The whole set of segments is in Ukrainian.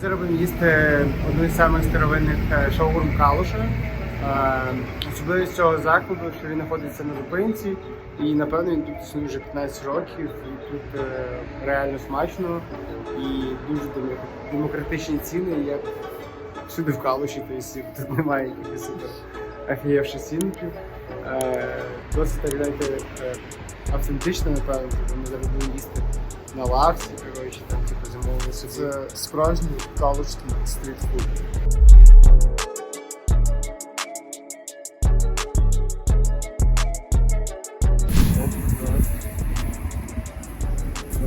Зараз будемо їсти одну з самих старовинних е, шаурм калуша. Е, Особливість цього закладу, що він знаходиться на зупинці, і напевно він тут існує вже 15 років. І тут е, реально смачно і дуже демократичні ціни. Як всюди в калуші, тобто тут немає якихось офігевших цінників. Досить так знаєте, автентично, напевно, ми зараз будемо їсти на лавці, коротше, там типу замовили собі. Це справжній калужський стрітфуд.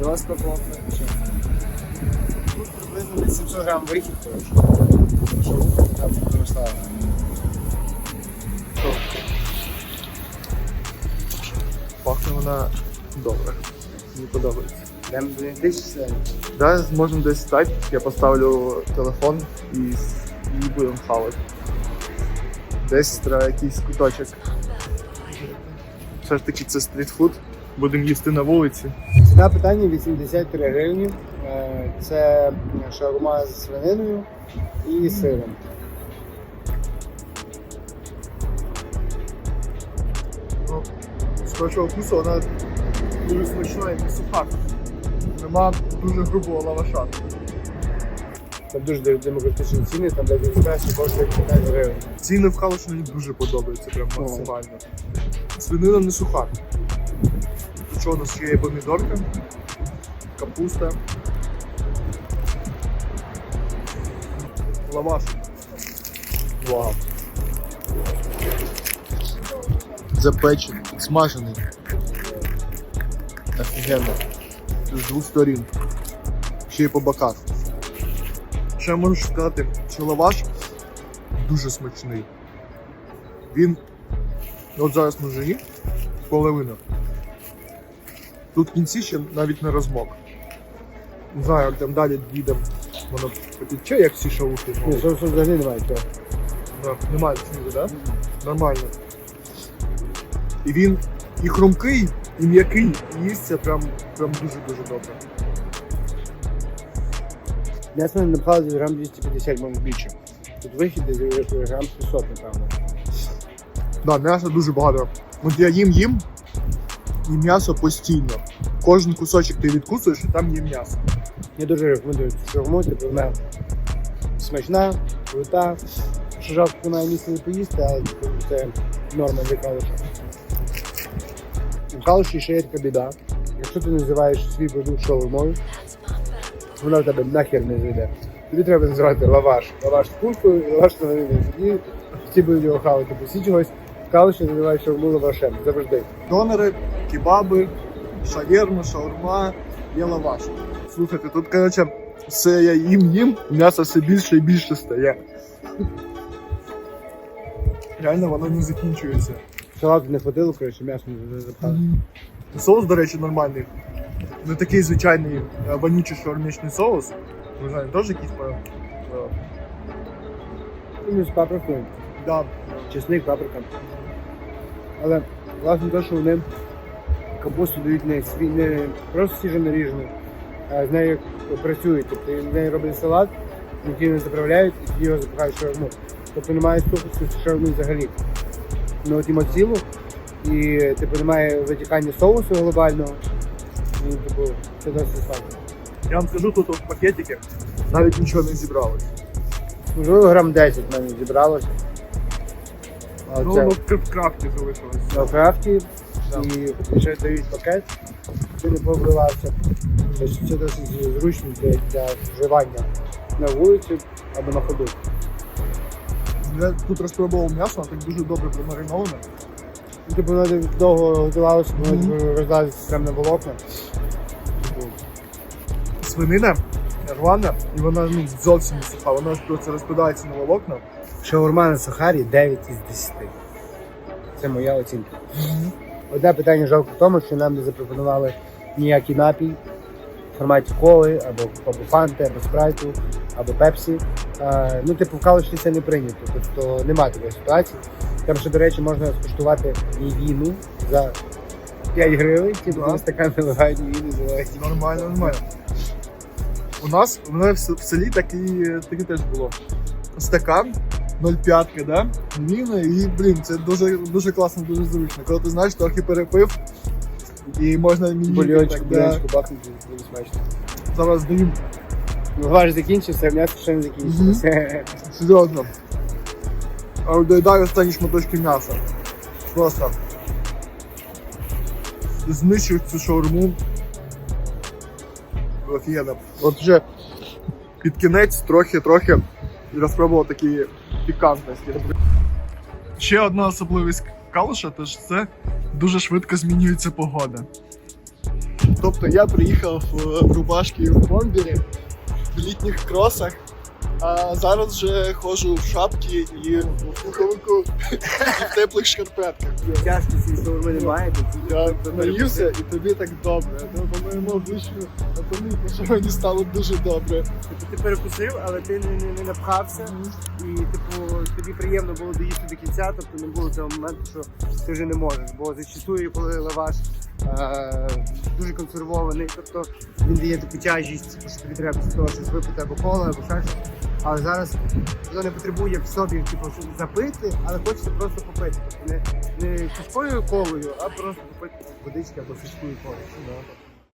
Раз попав. Тут приблизно десь 700 грам вихід, коротше. Що там. Пахне вона добре. Мені подобається. Все. Да, можемо десь стати, я поставлю телефон і, і будемо хавати. Десь треба якийсь куточок. Все ж таки це стрітфуд. Будемо їсти на вулиці. Ціна питання 83 гривні. Е, Це шаурма з свининою і сиром. Ну, з першого вкусу вона дуже смачна і не суха. Нема дуже грубого лаваша. Там дуже демократичні ціни, там де що коштує 15 гривень. Ціни в Калуші мені дуже подобаються, прям максимально. Свинина не суха. Що у нас ще є помідорка, капуста. Лаваш. Вау. Запечений, смажений. Офігенно. З двох сторін. Ще й по боках. Ще можу сказати, що лаваш дуже смачний. Він от зараз на жені половина. Тут в кінці ще навіть не розмок. Не знаю, як там далі їдемо. Воно потіче, як всі шаушки. Ні, соусу взагалі немає. Да, немає снігу, так? Да? Нормально. І він і хрумкий, і м'який, і їсться прям, прям дуже-дуже добре. М'ясо напхали десь грам 250, може більше. Тут вихід десь грам 600, напевно. Да, м'яса дуже багато. От я їм їм, і м'ясо постійно. Кожен кусочок ти відкусуєш, і там є м'ясо. Я дуже рекомендую цю шаурму, типу вона смачна, крута. Що жалко, немає місця не поїсти, але це норма для калуша. Калуші ще є така біда. Якщо ти називаєш свій продукт шаурмою, вона в тебе нахер не зайде. Тобі треба називати лаваш. Лаваш з куркою лаваш з новиною. Тоді всі будуть його хавати. Бо всі чогось в калуші називають шаурму лавашем. Завжди. Донори, кебаби, шаверма, шаурма, є лаваш. Слухайте, тут, коротше, все я їм їм, м'ясо все більше і більше стає. Реально воно не закінчується. Салату не хватило, коротше, м'ясо не запхали. Соус, до речі, нормальний. Не такий звичайний е, вонючий шаурмічний соус. Ви знаєте, теж якийсь по. е, Ну, з паприкою. Да. чесник, паприка. Але власне те, що вони капусту дають не, свій, не просто свіжо наріжену, а з нею працюють. Тобто з нею роблять салат, який не заправляють і тоді його запихають в шаурму. Тобто немає сухості в шаурмі взагалі. Ну от цілу, і типу немає витікання соусу глобального. І типу це досить смачно. Я вам скажу, тут от пакетики навіть нічого не зібралось. Можливо, грам 10 в мене зібралось. А Ну, це- воно в крафті залишилось. на крафті Да. і ще дають пакет, щоб не повливався. Тобто Це досить зручно для, для вживання на вулиці або на ходу. Я тут розпробував м'ясо, так дуже добре промариноване. Ну, Типу воно довго готувалося, Мгм. типу, розлазиться прямо на волокна. Свинина рвана, і вона ну, зовсім не суха, вона ж просто розпадається на волокна. Шаурма на Сахарі 9 із 10. Це моя оцінка. Одне питання жалко в тому, що нам не запропонували ніякий напій в форматі коли, або, або фанти, або спрайту, або пепсі. Ну, типу, в калуші це не прийнято. Тобто немає такої ситуації. Там ще, до речі, можна скуштувати віну за 5 гривень, типу, Да. стакан наливають віну, заливають. Нормально, нормально. У нас в мене в селі такий, такий теж було. Стакан 0,5, да? Міна, і блін, це дуже, дуже класно, дуже зручно. Коли ти знаєш, трохи перепив, і можна міні. Бульйончик, так, да. бульйончик бахнути, буде смачно. Зараз Ну, Ваш закінчився, м'ясо ще не закінчилося. серйозно. А доїдаю останні шматочки м'яса. Просто знищив цю шаурму. Офігенно. От вже під кінець трохи-трохи розпробував такі пікантності. Ще одна особливість калуша, то ж це дуже швидко змінюється погода. Тобто я приїхав в рубашки в бомбері, в літніх кросах, а зараз вже ходжу в шапці і в пуховику і в теплих шкарпетках. Тяжко цієї шаурми немає, Я наївся і тобі так добре. Ну, по моєму обличчю помітно, що мені стало дуже добре. Типу, ти перекусив, але ти не, не, не напхався. І типу, тобі приємно було доїсти до кінця, тобто не було цього моменту, що ти вже не можеш. Бо зачастую, коли лаваш дуже консервований, тобто він дає таку тяжість, що тобі треба з того щось випити або коло, або ще щось. Але зараз воно не потребує в собі типу, запити, але хочеться просто попити. Тобто не, не сільською колою, а просто попити водички або сільською колою.